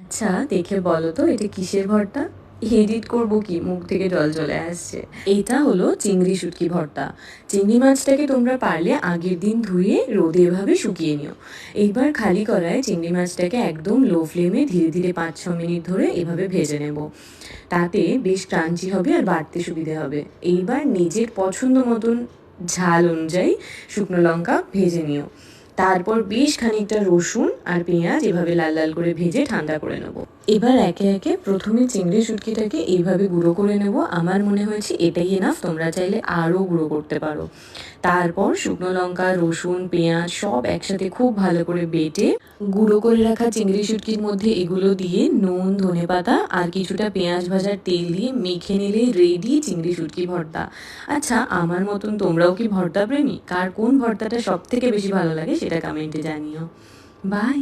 আচ্ছা দেখে বলো তো, এটা কিসের ভর্তা? এডিট করব কি? মুখ থেকে জল চলে আসছে। এটা হলো চিংড়ি শুটকি ভর্তা। চিংড়ি মাছটাকে তোমরা পারলে আগের দিন ধুয়ে রোদে এভাবে শুকিয়ে নিও। এইবার খালি করায় চিংড়ি মাছটাকে একদম লো ফ্লেমে ধীরে ধীরে পাঁচ ছ মিনিট ধরে এভাবে ভেজে নেব। তাতে বেশ ক্রাঞ্চি হবে আর বাড়তে সুবিধে হবে। এইবার নিজের পছন্দ মতন ঝাল অনুযায়ী শুকনো লঙ্কা ভেজে নিও। তারপর বেশ খানিকটা রসুন আর পেঁয়াজ এভাবে লাল লাল করে ভেজে ঠান্ডা করে নেব। এবার একে একে প্রথমে চিংড়ি শুটকিটাকে এইভাবে গুঁড়ো করে নেব। আমার মনে হয়েছে এটাই এনাফ তোমরা চাইলে আরও গুঁড়ো করতে পারো। তারপর শুকনো লঙ্কা, রসুন, পেঁয়াজ সব একসাথে খুব ভালো করে বেটে গুঁড়ো করে রাখা চিংড়ি শুটকির মধ্যে এগুলো দিয়ে নুন, ধনে পাতা আর কিছুটা পেঁয়াজ ভাজার তেল দিয়ে মেখে নিলে রেডি চিংড়ি শুটকি ভর্তা। আচ্ছা আমার মতন তোমরাও কি ভর্তা প্রেমী? কার কোন ভর্তাটা সব থেকে বেশি ভালো লাগে সেটা কমেন্টে জানিও। বাই